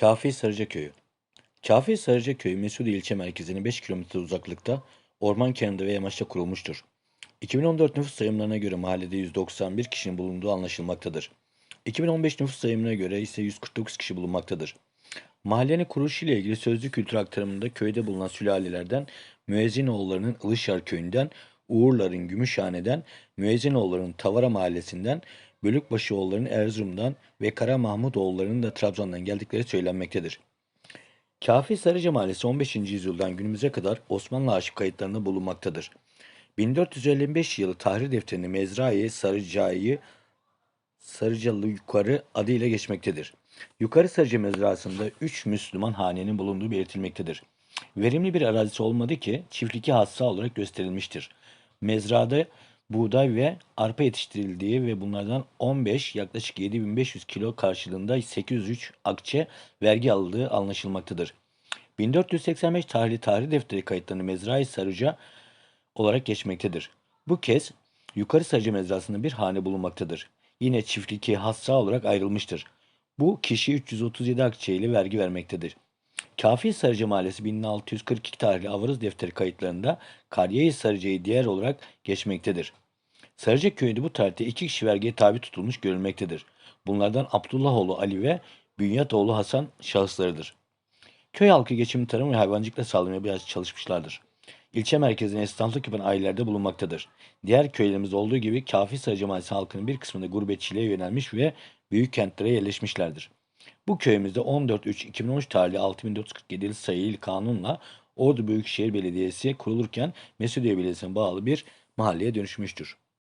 Kafi Sarıca Köyü Kafi Sarıca Köyü Mesudiye ilçe merkezine 5 kilometre uzaklıkta orman kenarında ve yamaçta kurulmuştur. 2014 nüfus sayımlarına göre mahallede 191 kişinin bulunduğu anlaşılmaktadır. 2015 nüfus sayımına göre ise 149 kişi bulunmaktadır. Mahallenin kuruluşu ile ilgili sözlü kültür aktarımında köyde bulunan sülalelerden Müezzinoğulları'nın Ilışar köyünden, Uğurlar'ın Gümüşhane'den, Müezzinoğulları'nın Tavara mahallesinden, Bölükbaşıoğulları'nın Erzurum'dan ve Kara Mahmudoğulları'nın da Trabzon'dan geldikleri söylenmektedir. Kafi Sarıca Mahallesi 15. yüzyıldan günümüze kadar Osmanlı arşiv kayıtlarında bulunmaktadır. 1455 yılı Tahrir Defteri'nde Mezrai Sarıca'yı Sarıcalı Yukarı adıyla geçmektedir. Yukarı Sarıca mezrasında 3 Müslüman hanenin bulunduğu belirtilmektedir. Verimli bir arazisi olmadı ki çiftlik hassa olarak gösterilmiştir. Mezrada buğday ve arpa yetiştirildiği ve bunlardan 15 yaklaşık 7500 kilo karşılığında 803 akçe vergi aldığı anlaşılmaktadır. 1485 tarihli tarih defteri kayıtlarını Mezrai Sarıca olarak geçmektedir. Bu kez Yukarı Sarıca mezrasında bir hane bulunmaktadır. Yine çiftlik hassa olarak ayrılmıştır. Bu kişi 337 akçe ile vergi vermektedir. Kafi Sarıcı Mahallesi 1642 tarihli Avarız defteri kayıtlarında Kariye-i Sarıca'yı diğer olarak geçmektedir. Sarıca köyünde bu tarihte iki kişi vergiye tabi tutulmuş görülmektedir. Bunlardan Abdullahoğlu Ali ve Bünyatoğlu Hasan şahıslarıdır. Köy halkı geçimini tarım ve hayvancılıkla sağlamaya biraz çalışmışlardır. İlçe merkezine esnaflık yapan ailelerde bulunmaktadır. Diğer köylerimizde olduğu gibi Kafi Sarıcı Mahallesi halkının bir kısmında gurbetçiliğe yönelmiş ve büyük kentlere yerleşmişlerdir. Bu köyümüzde 14.3.2013 tarihli 6447 sayılı kanunla Ordu Büyükşehir Belediyesi kurulurken Mesudiye Belediyesi'ne bağlı bir mahalleye dönüşmüştür.